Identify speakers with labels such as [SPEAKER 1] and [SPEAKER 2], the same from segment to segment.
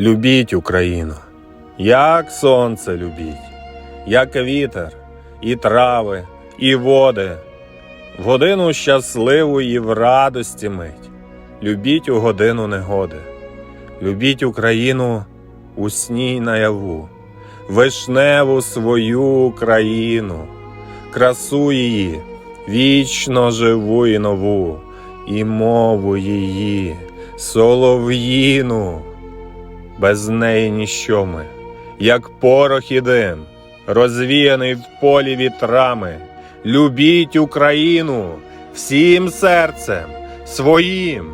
[SPEAKER 1] Любіть Україну, як сонце любіть, як вітер, і трави, і води, в годину щасливу і в радості мить. Любіть у годину негоди, любіть Україну у сні й наяву, вишневу свою Україну, красу її, вічно живу і нову, і мову її, солов'їну без неї ніщо ми, як порох і розвіяний в полі вітрами. Любіть Україну всім серцем своїм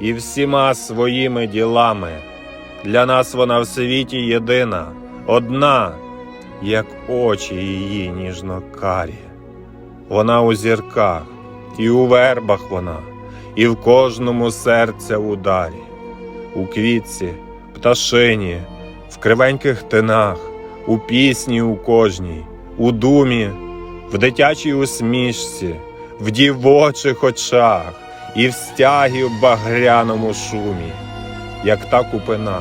[SPEAKER 1] і всіма своїми ділами. Для нас вона в світі єдина, одна, як очі її ніжно карі. Вона у зірках, і у вербах вона, і в кожному серця ударі, у квітці пташині, в кривеньких тинах, у пісні у кожній, у думі, в дитячій усмішці, в дівочих очах і в стягі в багряному шумі, як та купина,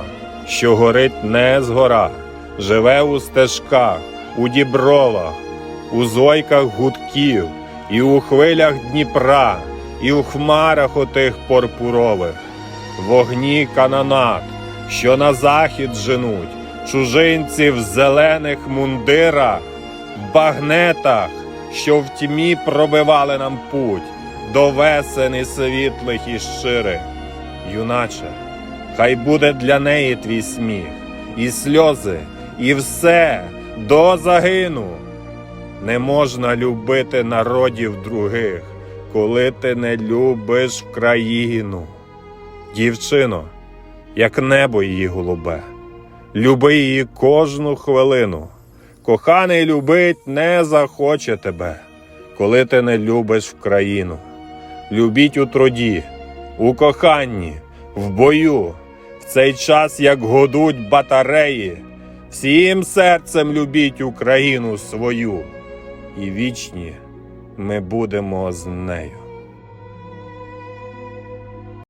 [SPEAKER 1] що горить не згора, живе у стежках, у дібровах, у зойках гудків, і у хвилях Дніпра, і у хмарах отих порпурових, вогні канонат, що на захід женуть, чужинці в зелених мундирах, багнетах, що в тьмі пробивали нам путь до весен і світлих і щирих. Юначе, хай буде для неї твій сміх, і сльози, і все до загину. Не можна любити народів других, коли ти не любиш країну. Дівчино, як небо її голубе, люби її кожну хвилину. Коханий любить не захоче тебе, коли ти не любиш в країну. Любіть у труді, у коханні, в бою, в цей час, як годуть батареї, всім серцем любіть Україну свою, і вічні ми будемо з нею.